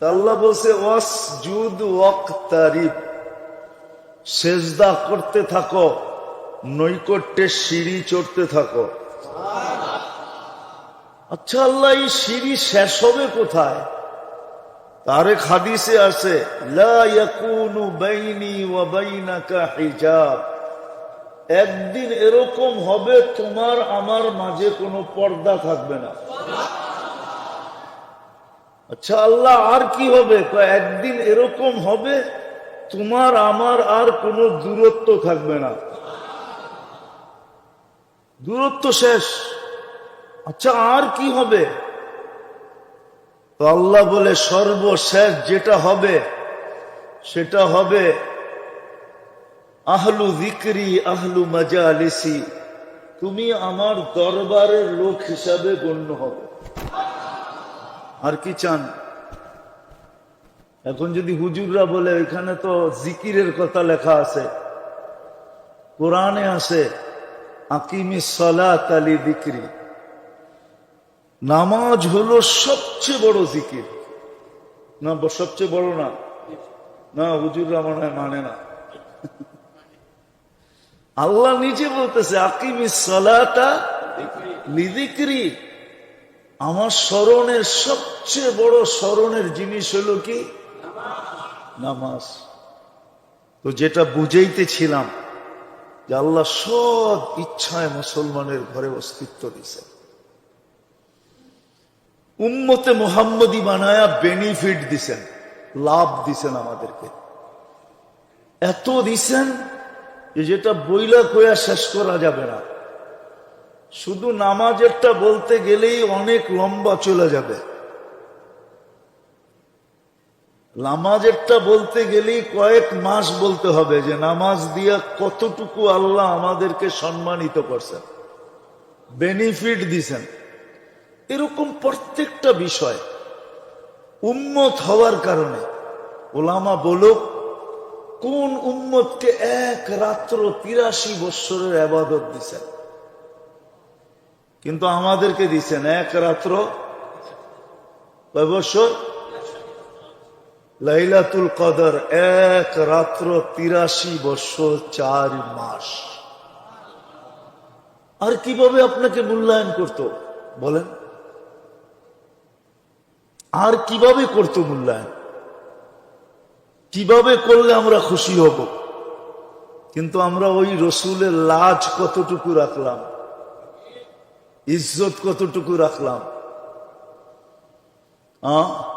আল্লাহ বলছে করতে থাকো সিঁড়ি চড়তে থাকো। আচ্ছা আল্লাহ, এই সিঁড়ি শেষ হবে কোথায়? তার এক হাদিসে আছে একদিন এরকম হবে, তোমার আমার মাঝে কোনো পর্দা থাকবে না। আচ্ছা আল্লাহ, আর কি হবে? একদিন এরকম হবে, তোমার, আমার আর কোনো দূরত্ব থাকবে না। দূরত্ব শেষ। আচ্ছা আর কি হবে? আল্লাহ বলে, সর্বশেষ যেটা হবে, সেটা হবে, আহলু জিক্রি আহলু মজালিসি। তুমি আমার দরবারের লোক হিসাবে গণ্য হবে। আর কি চান? এখন যদি হুজুররা বলে এখানে তো জিকিরের কথা লেখা আছে কোরআনে আছে আকিমি সলাত আলী দিক্রি। নামাজ হলো সবচেয়ে বড় জিকির। না সবচেয়ে বড় না। না হুজুররা মনে হয় মানে না। আল্লাহ নিজে বলতেছে আকিমি সলাটা লিদিক্রি আমার স্মরণের সবচেয়ে বড় স্মরণের জিনিস হলো কি? নামাজ। তো যেটা বুঝাইতেছিলাম যে আল্লাহ সব ইচ্ছায় মুসলমানের ঘরে অস্তিত্ব দিছে উম্মতে মোহাম্মদী বানায়া বেনিফিট দিছেন লাভ দিছেন আমাদেরকে। এত দিছেন যে যেটা বইলা কয়া শেষ করা যাবে না। শুধু নামাজেরটা বলতে গেলেই অনেক লম্বা চলে যাবে। নামাজেরটা বলতে গেলেই কয়েক মাস বলতে হবে যে নামাজ দিয়া কতটুকু আল্লাহ আমাদেরকে সম্মানিত করছেন বেনিফিট দিছেন। এরকম প্রত্যেকটা বিষয় উম্মত হওয়ার কারণে ওলামা বলুক, কোন উম্মতকে এক রাত্র তিরাশি বৎসরের আবাদত দিছেন। কিন্তু আমাদেরকে দিচ্ছেন এক রাত্র বৎসর লাইলাতুল কদর এক রাত্র তিরাশি বৎসর চার মাস। আর কীভাবে আপনাকে মূল্যায়ন করত? বলেন। আর কীভাবে করতো মূল্যায়ন? কীভাবে করলে আমরা খুশি হব? কিন্তু আমরা ওই রসুলের লাজ কতটুকু রাখলাম? ইজ্জত কতটুকু রাখলাম? আহ